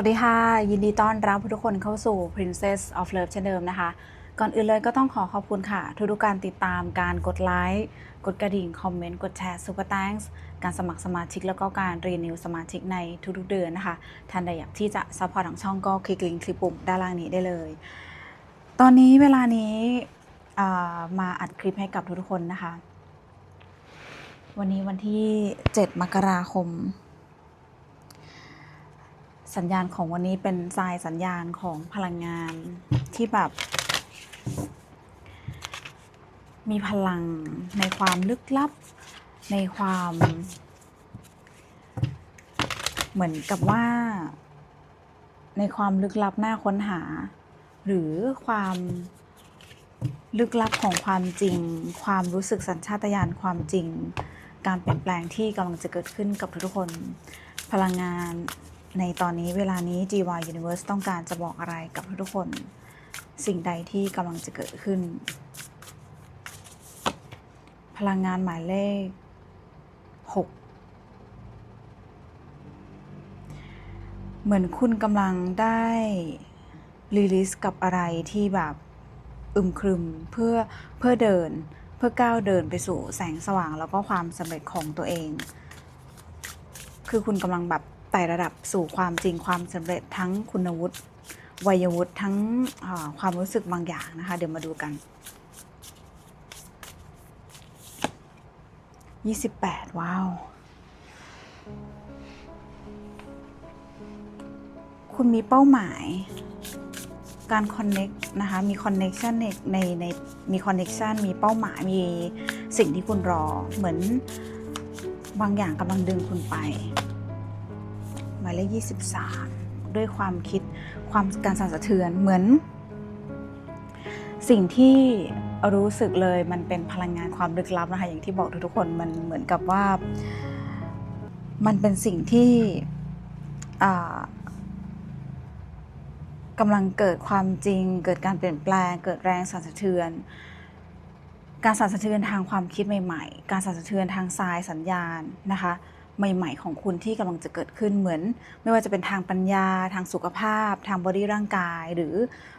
วัสดีค่ะ ยินดีต้อนรับทุกคนเข้าสู่ Princess of Love เช่นเดิมนะคะ ก่อนอื่นเลยก็ต้องขอขอบคุณค่ะ ทุกๆการติดตามการกดไลค์กดกระดิ่ง คอมเมนต์ กดแชร์ Super Thanks การสมัครสมาชิกแล้วก็การรีนิวสมาชิกในทุกๆเดือนนะคะท่านใดอยากที่จะซัพพอร์ตทางช่องก็คลิกลิงก์คลิปปุ่มด้านล่างนี้ได้เลย ตอนนี้เวลานี้มาอัดคลิปให้กับทุกๆคนนะคะ วันนี้วันที่ 7 มกราคม สัญญาณของวันนี้เป็นทรายสัญญาณของพลังงานที่แบบ มีพลังในความลึกลับ ในความ เหมือนกับว่า ในความลึกลับหน่าค้นหา หรือความลึกลับของความจริง ความรู้สึกสัญชาตญาณความจริง การเปลี่ยนแปลงที่กำลังจะเกิดขึ้นกับทุกคน พลังงาน ในตอนนี้เวลานี้ GY Universe ต้องการจะบอกอะไรกับทุกคน สิ่งใดที่กำลังจะเกิดขึ้น พลังงานหมายเลข 6 เหมือนคุณกำลังได้รีลิสกับอะไรที่แบบอึมครึมเพื่อเพื่อเดินเพื่อก้าวเดินไปสู่แสงสว่างแล้วก็ความสำเร็จของตัวเอง คือคุณกำลังแบบ ไต่ระดับสู่ความจริงความสำเร็จทั้งคุณวุฒิวัยวุฒิทั้งความรู้สึกบางอย่างนะคะ เดี๋ยวมาดูกัน 28 ว้าว คุณมีเป้าหมาย การคอนเน็กนะคะ มีคอนเน็กชันในในในมีคอนเน็กชันมีเป้าหมาย มีสิ่งที่คุณรอ เหมือนบางอย่างกำลังดึงคุณไปายเลข23 ด้วยความคิดความการสั่นสะเทือนเหมือน สิ่งที่รู้สึกเลยมันเป็นพลังงานความลึกลับนะคะอย่างที่บอกทุกๆคนมันเหมือนกับว่า มันเป็นสิ่งที่กำลังเกิดความจริง เกิดการเปลี่ยนแปลง เกิดแรงสั่นสะเทือน การสั่นสะเทือนทางความคิดใหม่ ๆ การสั่นสะเทือนทางทรายสัญญาณนะคะ ใหม่ ๆ ของคุณที่กำลังจะเกิดขึ้นเหมือน ไม่ว่าจะเป็นทางปัญญา ทางสุขภาพ ทางบอดี้ร่างกาย หรือ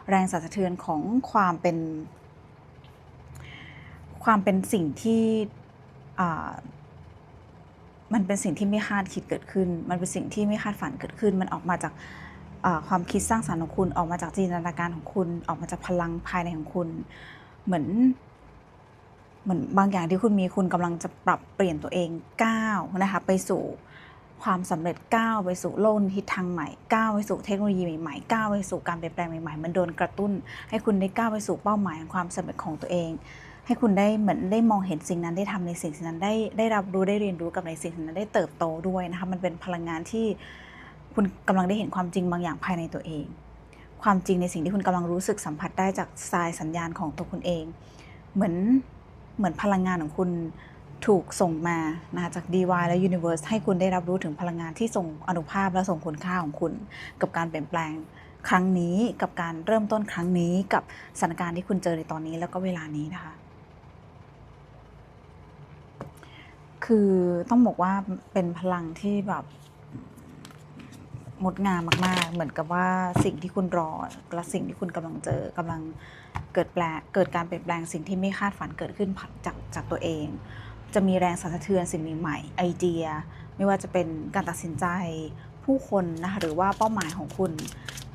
แรงสั่นสะเทือนของความเป็น ความเป็นสิ่งที่มันเป็นสิ่งที่ไม่คาดคิดเกิดขึ้น มันเป็นสิ่งที่ไม่คาดฝันเกิดขึ้น มันออกมาจากความคิดสร้างสรรค์ของคุณ ออกมาจากจินตนาการของคุณ ออกมาจากพลังภายในของคุณ เหมือน เหมือนบางอย่างที่คุณมีคุณกำลังจะปรับเปลี่ยนตัวเองก้าวนะคะไปสู่ความสำเร็จก้าวไปสู่โลกทิศทางใหม่ก้าวไปสู่เทคโนโลยีใหม่ๆก้าวไปสู่การเปลี่ยนแปลงใหม่ๆ มันโดนกระตุ้น ให้คุณได้ก้าวไปสู่เป้าหมายของความสำเร็จของตัวเอง ให้คุณได้เหมือนได้มองเห็นสิ่งนั้นได้ทำในสิ่งนั้นได้ได้รับรู้ได้เรียนรู้กับในสิ่งนั้นได้เติบโตด้วยนะคะมันเป็นพลังงานที่คุณกำลังได้เห็นความจริงบางอย่างภายในตัวเอง ความจริงในสิ่งที่คุณกำลังรู้สึกสัมผัสได้จากสายสัญญาณของตัวคุณเอง เหมือน เหมือนพลังงานของคุณถูกส่งมานะจาก DY และ Universe ให้คุณได้รับรู้ถึงพลังงานที่ส่งอนุภาพและส่งคุณค่าของคุณ กับการเปลี่ยนแปลงครั้งนี้กับการเริ่มต้นครั้งนี้กับสถานการณ์ที่คุณเจอในตอนนี้แล้วก็เวลานี้นะคะ คือต้องบอกว่าเป็นพลังที่แบบงดงามมาก ๆ เหมือนกับว่าสิ่งที่คุณรอและสิ่งที่คุณกำลังเจอกำลัง เกิดแปลเกิดการเปลี่ยนแปลงสิ่งที่ไม่คาดฝันเกิดขึ้นจากจากตัวเอง จะมีแรงสั่นสะเทือนสิ่งใหม่ๆไอเดีย ไม่ว่าจะเป็นการตัดสินใจผู้คนนะคะหรือว่าเป้าหมายของคุณ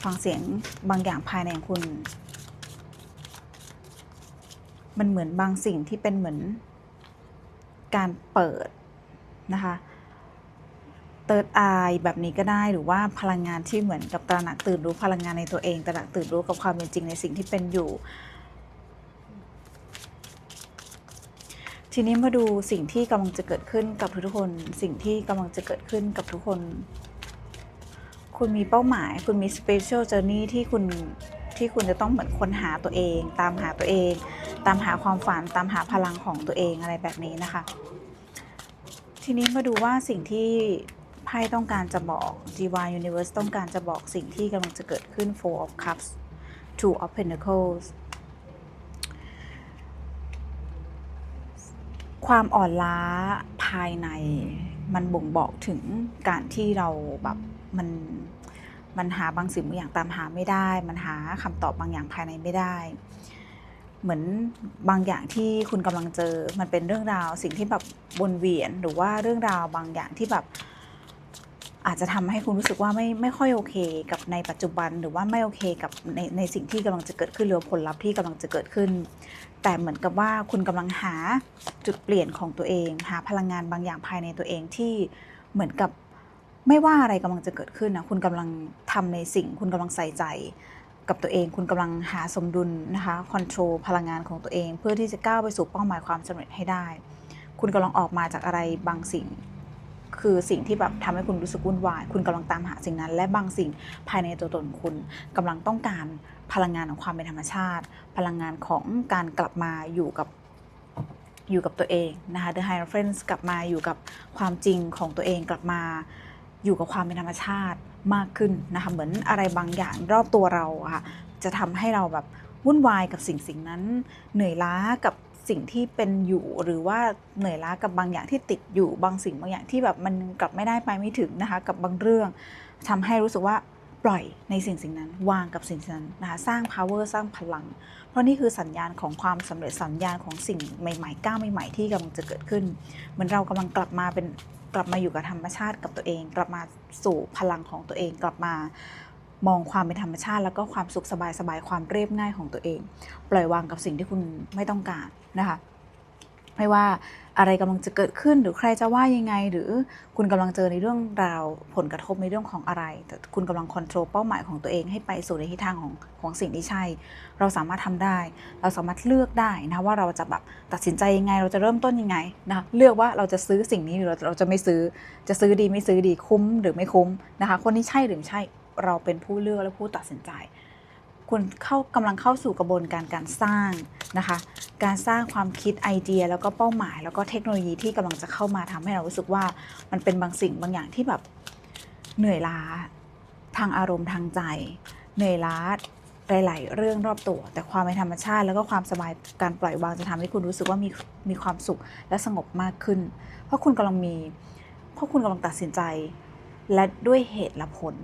ฟังเสียงบางอย่างภายในของคุณ มันเหมือนบางสิ่งที่เป็นเหมือนการเปิดนะคะ เติร์ดอายแบบนี้ก็ได้หรือว่าพลังงานที่เหมือนกับตระหนักตื่นรู้พลังงานในตัวเอง ตระหนักตื่นรู้กับความเป็นจริงในสิ่งที่เป็นอยู่ ทีนี้มาดูสิ่งที่กำลังจะเกิดขึ้นกับทุกคน สิ่งที่กำลังจะเกิดขึ้นกับทุกคน คุณมีเป้าหมาย คุณมี special journey ที่คุณที่คุณจะต้องเหมือนค้นหาตัวเอง ตามหาตัวเอง ตามหาความฝันตามหาพลังของตัวเองอะไรแบบนี้นะคะทีนี้มาดูว่าสิ่งที่ ไพ่ต้องการจะบอก GY Universe ต้องการจะบอกสิ่งที่กำลังจะเกิดขึ้น Four of Cups Two of Pentacles ความอ่อนล้าภายในมันบ่งบอกถึงการที่เราแบบมันมันหาบางสิ่งบางอย่างตามหาไม่ได้ มันหาคำตอบบางอย่างภายในไม่ได้ เหมือนบางอย่างที่คุณกำลังเจอ มันเป็นเรื่องราวสิ่งที่แบบวนเวียน หรือว่าเรื่องราวบางอย่างที่แบบ อาจจะทำให้คุณรู้สึกว่าไม่ไม่ค่อยโอเคกับในปัจจุบัน หรือว่าไม่โอเคกับในในสิ่งที่กำลังจะเกิดขึ้นหรือผลลัพธ์ที่กำลังจะเกิดขึ้น แต่เหมือนกับว่าคุณกำลังหาจุดเปลี่ยนของตัวเอง หาพลังงานบางอย่างภายในตัวเองที่เหมือนกับไม่ว่าอะไรกำลังจะเกิดขึ้นนะคุณกำลังทำในสิ่ง คุณกำลังใส่ใจกับตัวเอง คุณกำลังหาสมดุลนะคะคอนโทรลพลังงานของตัวเอง เพื่อที่จะก้าวไปสู่เป้าหมายความสำเร็จให้ได้ คุณกำลังออกมาจากอะไรบางสิ่ง คือสิ่งที่แบบทำให้คุณรู้สึกวุ่นวาย คุณกำลังตามหาสิ่งนั้น และบางสิ่งภายในตัวตนคุณกำลังต้องการพลังงานของความเป็นธรรมชาติ พลังงานของการกลับมาอยู่กับอยู่กับตัวเองนะคะ The Higher Friends กลับมาอยู่กับความจริงของตัวเองกลับมาอยู่กับความเป็นธรรมชาติมากขึ้นนะคะเหมือนอะไรบางอย่างรอบตัวเราอะค่ะจะทำให้เราแบบวุ่นวายกับสิ่งสิ่งนั้น เหนื่อยล้ากับ สิ่งที่เป็นอยู่หรือว่าเหนื่อยล้ากับบางอย่างที่ติดอยู่บางสิ่งบางอย่างที่แบบมันกลับไม่ได้ไปไม่ถึงนะคะ กับบางเรื่องทำให้รู้สึกว่าปล่อยในสิ่งสิ่งนั้น วางกับสิ่งนั้นนะคะสร้าง power สร้างพลัง เพราะนี่คือสัญญาณของความสำเร็จสัญญาณของสิ่งใหม่ๆก้าวใหม่ๆที่กำลังจะเกิดขึ้น เหมือนเรากำลังกลับมาเป็นกลับมาอยู่กับธรรมชาติกับตัวเอง กลับมาสู่พลังของตัวเองกลับมา มองความเป็นธรรมชาติ แล้วก็ความสุขสบายสบายความเรียบง่ายของตัวเอง ปล่อยวางกับสิ่งที่คุณไม่ต้องการนะคะไม่ว่าอะไรกำลังจะเกิดขึ้นหรือใครจะว่ายังไง หรือคุณกำลังเจอในเรื่องราวผลกระทบในเรื่องของอะไร แต่คุณกำลังคอนโทรลเป้าหมายของตัวเองให้ไปสู่ในทิศทางของของสิ่งที่ใช่ เราสามารถทำได้ เราสามารถเลือกได้นะว่าเราจะแบบตัดสินใจยังไง เราจะเริ่มต้นยังไงนะเลือกว่าเราจะซื้อสิ่งนี้หรือเราเราจะไม่ซื้อ จะซื้อดีไม่ซื้อดีคุ้มหรือไม่คุ้มนะคะ คนที่ใช่หรือไม่ใช่ เราเป็นผู้เลือกและผู้ตัดสินใจ คุณเข้ากำลังเข้าสู่กระบวนการการสร้างนะคะ การสร้างความคิดไอเดีย แล้วก็เป้าหมาย แล้วก็เทคโนโลยีที่กำลังจะเข้ามาทำให้เรารู้สึกว่ามันเป็นบางสิ่งบางอย่างที่แบบเหนื่อยล้าทางอารมณ์ทางใจ เหนื่อยล้าหลายๆเรื่องรอบตัว แต่ความเป็นธรรมชาติ แล้วก็ความสบายการปล่อยวางจะทำให้คุณรู้สึกว่ามีมีความสุขและสงบมากขึ้น เพราะคุณกำลังมีเพราะคุณกำลังตัดสินใจ และด้วยเหตุและผล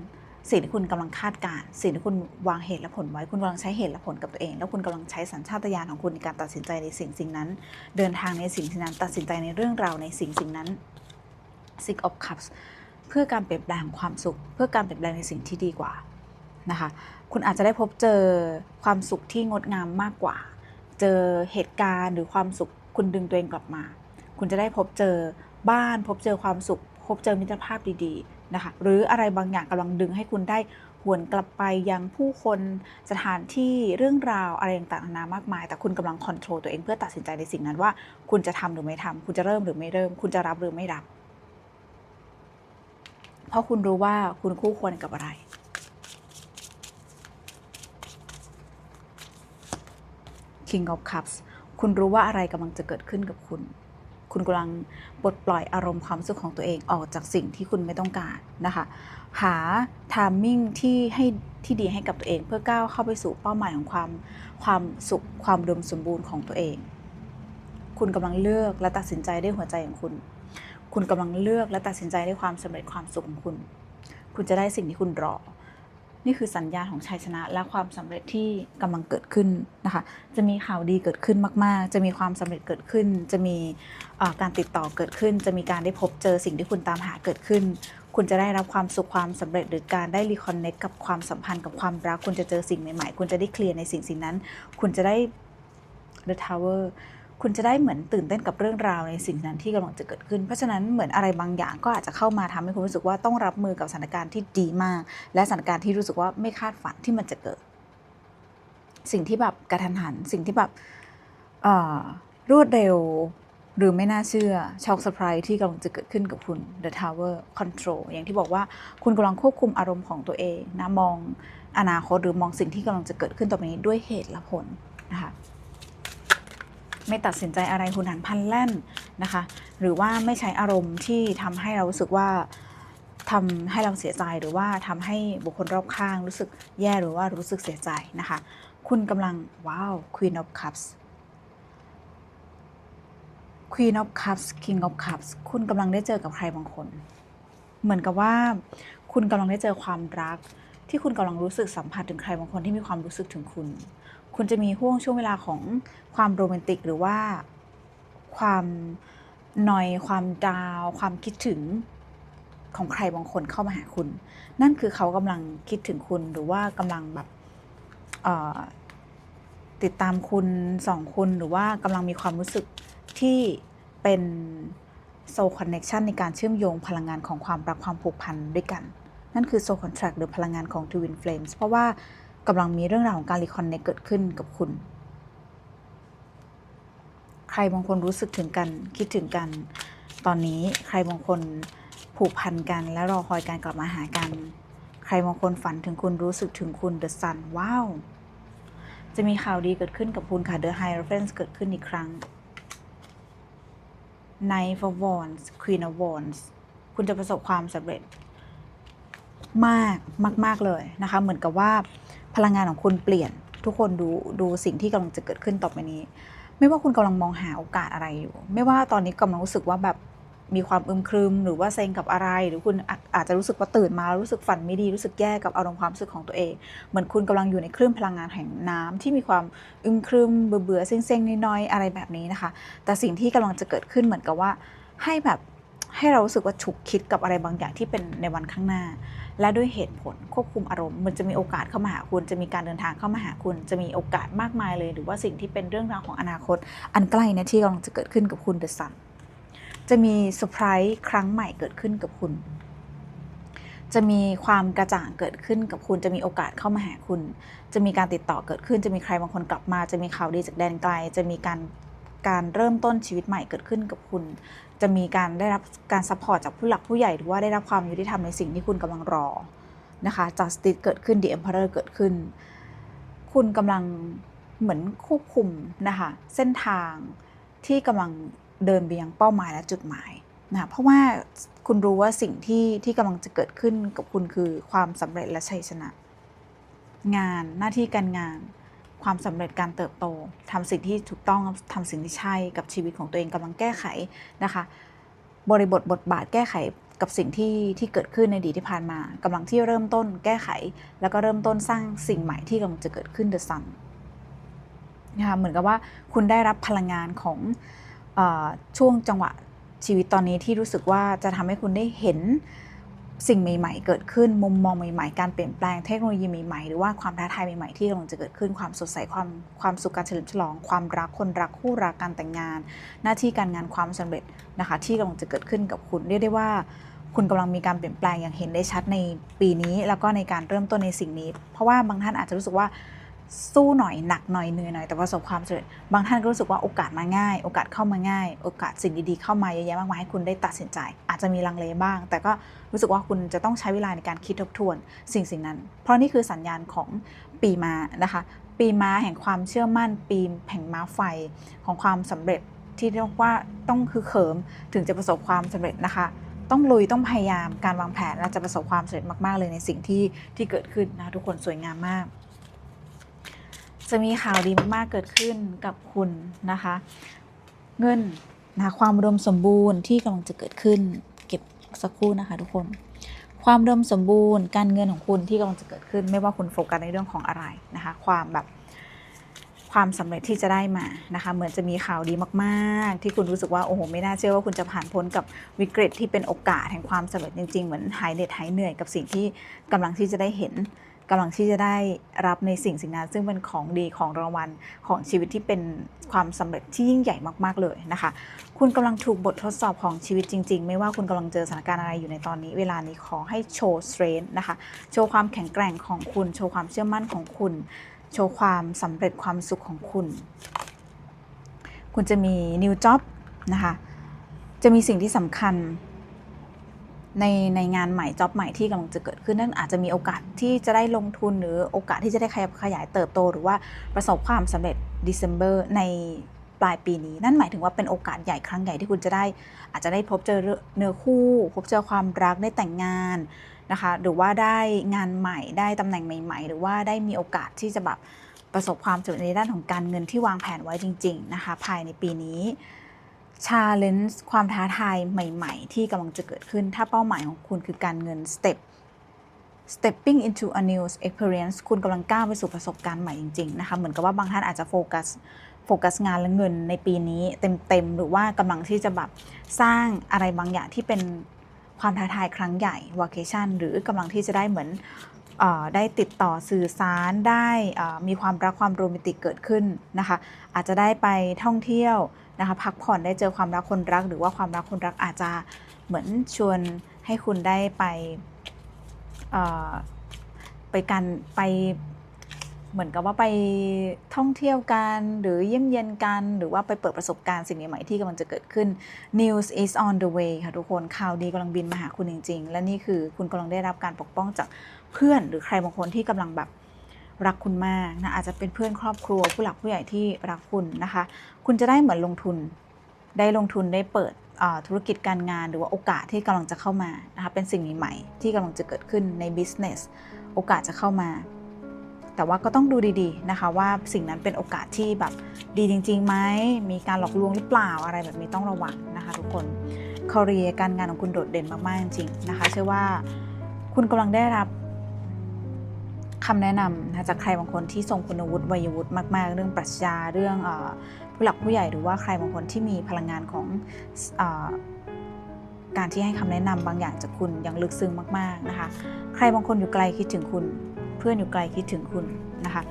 สิ่งที่คุณกำลังคาดการสิ่งที่คุณวางเหตุและผลไว้ คุณกำลังใช้เหตุและผลกับตัวเอง แล้วคุณกำลังใช้สัญชาตญาณของคุณในการตัดสินใจในสิ่งสิ่งนั้น เดินทางในสิ่งสิ่งนั้น ตัดสินใจในเรื่องราวในสิ่งสิ่งนั้น Six of Cups เพื่อการเปลี่ยนแปลงของความสุข เพื่อการเปลี่ยนแปลงในสิ่งที่ดีกว่านะคะ คุณอาจจะได้พบเจอความสุขที่งดงามมากกว่า เจอเหตุการณ์หรือความสุข คุณดึงตัวเองกลับมา คุณจะได้พบเจอบ้าน พบเจอความสุข พบเจอมิตรภาพดีๆ นะคะหรืออะไรบางอย่างกำลังดึงให้คุณได้หวนกลับไปยังผู้คนสถานที่เรื่องราวอะไรต่างๆนานามากมาย แต่คุณกำลังคอนโทรลตัวเองเพื่อตัดสินใจในสิ่งนั้นว่า คุณจะทำหรือไม่ทำคุณจะเริ่มหรือไม่เริ่ม คุณจะรับหรือไม่รับ เพราะคุณรู้ว่าคุณคู่ควรกับอะไร King of Cups คุณรู้ว่าอะไรกำลังจะเกิดขึ้นกับคุณ คุณกำลังปลดปล่อยอารมณ์ความสึกของตัวเองออกจากสิ่งที่คุณไม่ต้องการนะคะ หาทามมิ่งที่ให้ที่ดีให้กับตัวเอง เพื่อก้าวเข้าไปสู่เป้าหมายของความความสุขความดมสมบูรณ์ของตัวเอง คุณกำลังเลือกและตัดสินใจด้วยหัวใจของคุณ คุณกำลังเลือกและตัดสินใจด้วยความสำเร็จความสุขของคุณ คุณจะได้สิ่งที่คุณรอ นี่คือสัญญาณของชัยชนะ และความสำเร็จที่กำลังเกิดขึ้นนะคะ จะมีข่าวดีเกิดขึ้นมาก ๆ จะมีความสำเร็จเกิดขึ้น จะมีการติดต่อเกิดขึ้น จะมีการได้พบเจอสิ่งที่คุณตามหาเกิดขึ้น คุณจะได้รับความสุขความสำเร็จหรือการได้รีคอนเน c t กับความสัมพันธ์กับความรัก คุณจะเจอสิ่งใหม่ ๆ คุณจะได้เคลียร์ในสิ่งสิ่งนั้น คุณจะได้ The Tower คุณจะได้เหมือนตื่นเต้นกับเรื่องราวในสิ่งนั้นที่กำลังจะเกิดขึ้น เพราะฉะนั้นเหมือนอะไรบางอย่างก็อาจจะเข้ามาทำให้คุณรู้สึกว่าต้องรับมือกับสถานการณ์ที่ดีมาก และสถานการณ์ที่รู้สึกว่าไม่คาดฝันที่มันจะเกิด สิ่งที่แบบกระทันหัน สิ่งที่แบบรวดเร็วหรือไม่น่าเชื่อช็อกเซอร์ไพรส์ที่กำลังจะเกิดขึ้นกับคุณ The Tower Control อย่างที่บอกว่าคุณกำลังควบคุมอารมณ์ของตัวเองนะมองอนาคตหรือมองสิ่งที่กำลังจะเกิดขึ้นต่อไปนี้ด้วยเหตุและผลนะคะ ไม่ตัดสินใจอะไรหุนหันพันแล่นนะคะ หรือว่าไม่ใช้อารมณ์ที่ทำให้เรารู้สึกว่าทำให้เราเสียใจหรือว่าทำให้บุคคลรอบข้างรู้สึกแย่หรือว่ารู้สึกเสียใจนะคะ คุณกำลังว้าว Queen of Cups Queen of Cups King of Cups คุณกำลังได้เจอกับใครบางคน เหมือนกับว่า คุณกำลังได้เจอความรัก ที่คุณกำลังรู้สึกสัมผัสถึงใครบางคนที่มีความรู้สึกถึงคุณ คุณจะมีห่วงช่วงเวลาของความโรแมนติก หรือว่าความนอยความดาว ความคิดถึงของใครบางคนเข้ามาหาคุณ นั่นคือเขากำลังคิดถึงคุณหรือว่ากำลังแบบติดตามคุณสองคุณหรือว่ากำลังมีความรู้สึกที่เป็นโซ l คอนเน็ชันในการเชื่อมโยงพลังงานของความรักความผูกพันด้วยกัน นั่นคือโซ l คอนแท c t หรือพลังงานของ Twin Flames เพราะว่า กำลังมีเรื่องราวของการรีคอนเน c เกิดขึ้นกับคุณ ใครบางคนรู้สึกถึงกันคิดถึงกัน ตอนนี้ใครบางคนผูกพันกัน และรอคอยการกลับมาหากัน ใครบางคนฝันถึงคุณรู้สึกถึงคุณ The Sun ว้าว จะมีข่าวดีเกิดขึ้นกับคุณค่ะ The Hierophant เกิดขึ้นอีกครั้ง Knight of Wands Queen of Wands คุณจะประสบความสำเร็จมากมาก ๆ เลยนะคะ เหมือนกับว่า พลังงานของคุณเปลี่ยนทุกคนดูดูสิ่งที่กำลังจะเกิดขึ้นต่อไปนี้ ไม่ว่าคุณกำลังมองหาโอกาสอะไรอยู่ ไม่ว่าตอนนี้กำลังรู้สึกว่าแบบมีความอึมครึมหรือว่าเซ็งกับอะไร หรือคุณอาอาจจะรู้สึกว่าตื่นมาแล้วรู้สึกฝันไม่ดีรู้สึกแย่กับอารมณ์ความรู้สึกของตัวเอง เหมือนคุณกำลังอยู่ในคลื่นพลังงานแห่งน้ำที่มีความอึมครึมเบื่อเบื่อๆเซ็งน้อยๆอะไรแบบนี้นะคะ แต่สิ่งที่กำลังจะเกิดขึ้นเหมือนกับว่าให้แบบให้เรารู้สึกว่าฉุกคิดกับอะไรบางอย่างที่เป็นในวันข้างหน้า และด้วยเหตุผลควบคุมอารมณ์ มันจะมีโอกาสเข้ามาหาคุณ จะมีการเดินทางเข้ามาหาคุณ จะมีโอกาสมากมายเลย หรือว่าสิ่งที่เป็นเรื่องราวของอนาคต อันใกล้นะที่กำลังจะเกิดขึ้นกับคุณเดอะซันจะมีเซอร์ไพรส์ครั้งใหม่เกิดขึ้นกับคุณ จะมีความกระจ่างเกิดขึ้นกับคุณ จะมีโอกาสเข้ามาหาคุณ จะมีการติดต่อเกิดขึ้น จะมีใครบางคนกลับมา จะมีข่าวดีจากแดนไกล จะมีการ การเริ่มต้นชีวิตใหม่เกิดขึ้นกับคุณ จะมีการได้รับการซัพพอร์ตจากผู้หลักผู้ใหญ่หรือว่าได้รับความยุติธรรมในสิ่งที่คุณกำลังรอนะคะ justice เกิดขึ้น the emperor เกิดขึ้น คุณกำลังเหมือนควบคุมนะคะเส้นทางที่กำลังเดินไปยังเป้าหมายและจุดหมายนะคะเพราะว่าคุณรู้ว่าสิ่งที่ที่กำลังจะเกิดขึ้นกับคุณคือความสำเร็จและชัยชนะ งานหน้าที่การงาน ความสำเร็จการเติบโตทำสิ่งที่ถูกต้องทำสิ่งที่ใช่กับชีวิตของตัวเองกำลังแก้ไขนะคะ บริบทบทบาทแก้ไขกับสิ่งที่ที่เกิดขึ้นในอดีตที่ผ่านมากำลังที่เริ่มต้นแก้ไข แล้วก็เริ่มต้นสร้างสิ่งใหม่ที่กำลังจะเกิดขึ้นเดอะซันนะคะเหมือนกับว่าคุณได้รับพลังงานของอช่วงจังหวะชีวิตตอนนี้ที่รู้สึกว่าจะทำให้คุณได้เห็น สิ่งใหม่ ๆ เกิดขึ้นมุมมองใหม่ ๆ การเปลี่ยนแปลงเทคโนโลยีใหม่ๆ หรือว่าความท้าทายใหม่ ๆ ที่กำลังจะเกิดขึ้นความสดใสความความสุขการเฉลิมฉลอง ความรักคนรักคู่รักการแต่งงาน หน้าที่การงานความสำเร็จนะคะที่กำลังจะเกิดขึ้นกับคุณเรียกได้ว่า คุณกำลังมีการเปลี่ยนแปลงอย่างเห็นได้ชัดในปีนี้ แล้วก็ในการเริ่มต้นในสิ่งนี้ เพราะว่าบางท่านอาจจะรู้สึกว่า สู้หน่อยหนักหน่อยเหนื่อยหน่อยแต่ประสบความสำเร็จบางท่านก็รู้สึกว่าโอกาสมาง่าย โอกาสเข้ามาง่าย โอกาสสิ่งดีๆเข้ามาเยอะแยะมากมายให้คุณได้ตัดสินใจ อาจจะมีลังเลบ้าง แต่ก็รู้สึกว่าคุณจะต้องใช้เวลาในการคิดทบทวนสิ่งสิ่งนั้น เพราะนี่คือสัญญาณของปีมานะคะ ปีมาแห่งความเชื่อมั่น ปีแห่งม้าไฟของความสำเร็จที่เรียกว่าต้องคือเขิมถึงจะประสบความสำเร็จนะคะต้องลุยต้องพยายามการวางแผนและจะประสบความสำเร็จมาก ๆ เลยในสิ่งที่ที่เกิดขึ้นนะทุกคนสวยงามมาก จะมีข่าวดีมากๆเกิดขึ้นกับคุณนะคะ เงินนะคะความอุดมสมบูรณ์ที่กำลังจะเกิดขึ้น เก็บสักครู่นะคะทุกคน ความอุดมสมบูรณ์ การเงินของคุณที่กำลังจะเกิดขึ้น ไม่ว่าคุณโฟกัสในเรื่องของอะไรนะคะ ความแบบความสำเร็จที่จะได้มานะคะ เหมือนจะมีข่าวดีมากๆ ที่คุณรู้สึกว่าโอ้โหไม่น่าเชื่อว่าคุณจะผ่านพ้นกับวิกฤตที่เป็นโอกาสแห่งความสำเร็จจริงๆ เหมือนหายเหน็ดหายเหนื่อยกับสิ่งที่กำลังที่จะได้เห็น กำลังที่จะได้รับในสิ่งสิ่งนั้น ซึ่งเป็นของดีของรางวัลของชีวิตที่เป็นความสำเร็จที่ยิ่งใหญ่มาก ๆเลยนะคะ คุณกำลังถูกบททดสอบของชีวิตจริง ๆ ไม่ว่าคุณกำลังเจอสถานการณ์อะไรอยู่ในตอนนี้ เวลานี้ขอให้โชว์สเตรนท์นะคะโชว์ความแข็งแกร่งของคุณ โชว์ความเชื่อมั่นของคุณ โชว์ความสำเร็จความสุขของคุณ คุณจะมี new job นะคะจะมีสิ่งที่สำคัญ ในในงานใหม่จ็อบใหม่ที่กำลังจะเกิดขึ้นนั่นอาจจะมีโอกาสที่จะได้ลงทุนหรือโอกาสที่จะได้ขยับขยายเติบโต หรือว่าประสบความสำเร็จ December ในปลายปีนี้ นั่นหมายถึงว่าเป็นโอกาสใหญ่ครั้งใหญ่ที่คุณจะได้ อาจจะได้พบเจอเนื้อคู่ พบเจอความรักได้แต่งงานนะคะหรือว่าได้งานใหม่ได้ตำแหน่งใหม่ ๆ หรือว่าได้มีโอกาสที่จะแบบประสบความสำเร็จในด้านของการเงินที่วางแผนไว้จริง ๆ นะคะ ภายในปีนี้ ชาเลนจ์ความท้าทายใหม่ๆ ที่กำลังจะเกิดขึ้น ถ้าเป้าหมายของคุณคือการเงินสเต็ป stepping into a new experience คุณกำลังก้าวไปสู่ประสบการณ์ใหม่จริง ๆ นะคะ เหมือนกับว่าบางท่านอาจจะโฟกัสโฟกัสงานและเงินในปีนี้เต็ม ๆ หรือว่ากำลังที่จะแบบสร้างอะไรบางอย่างที่เป็นความท้าทายครั้งใหญ่ vacation หรือกำลังที่จะได้เหมือนเออได้ติดต่อสื่อสารได้มีความรักความโรแมนติกเกิดขึ้นนะคะ อาจจะได้ไปท่องเที่ยว นะคะพักผ่อนได้เจอความรักคนรัก หรือว่าความรักคนรักอาจจะเหมือนชวนให้คุณได้ไปไปกันไปเหมือนกับว่าไปท่องเที่ยวกันหรือเยี่ยมเยียนกันหรือว่าไปเปิดประสบการณ์สิ่งใหม่ๆที่กำลังจะเกิดขึ้น news is on the way ค่ะทุกคนข่าวดีกำลังบินมาหาคุณจริง ๆ และนี่คือคุณกำลังได้รับการปกป้องจากเพื่อน หรือใครบางคนที่กำลังแบบ รักคุณมากนะอาจจะเป็นเพื่อนครอบครัวผู้หลักผู้ใหญ่ที่รักคุณนะคะ คุณจะได้เหมือนลงทุน ได้ลงทุนได้เปิดธุรกิจการงานหรือว่าโอกาสที่กำลังจะเข้ามานะคะเป็นสิ่งใหม่ๆที่กำลังจะเกิดขึ้นใน business โอกาสจะเข้ามา แต่ว่าก็ต้องดูดีๆนะคะว่าสิ่งนั้นเป็นโอกาสที่แบบดีจริงๆไหมมีการหลอกลวงหรือเปล่าอะไรแบบนี้ต้องระวังนะคะทุกคนคาเรียการงานของคุณโดดเด่นมากๆจริงนะคะเชื่อว่าคุณกำลังได้รับ คำแนะนำนะจากใครบางคนที่ทรงคุณวุฒิวัยวุฒิมาก ๆ เรื่องปรัชญาเรื่องอผู้หลักผู้ใหญ่หรือว่าใครบางคนที่มีพลังงานของอการที่ให้คำแนะนำบางอย่างจากคุณอย่างลึกซึ้งมากๆนะคะ ใครบางคนอยู่ไกลคิดถึงคุณ เพื่อนอยู่ไกลคิดถึงคุณนะคะ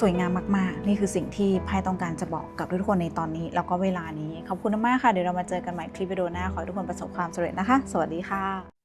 สวยงามมากๆ นี่คือสิ่งที่ไพ่ต้องการจะบอกกับทุกคนในตอนนี้ แล้วก็เวลานี้ ขอบคุณมากค่ะ เดี๋ยวเรามาเจอกันใหม่คลิปวิดีโอหน้า ขอให้ทุกคนประสบความสำเร็จนะคะ สวัสดีค่ะ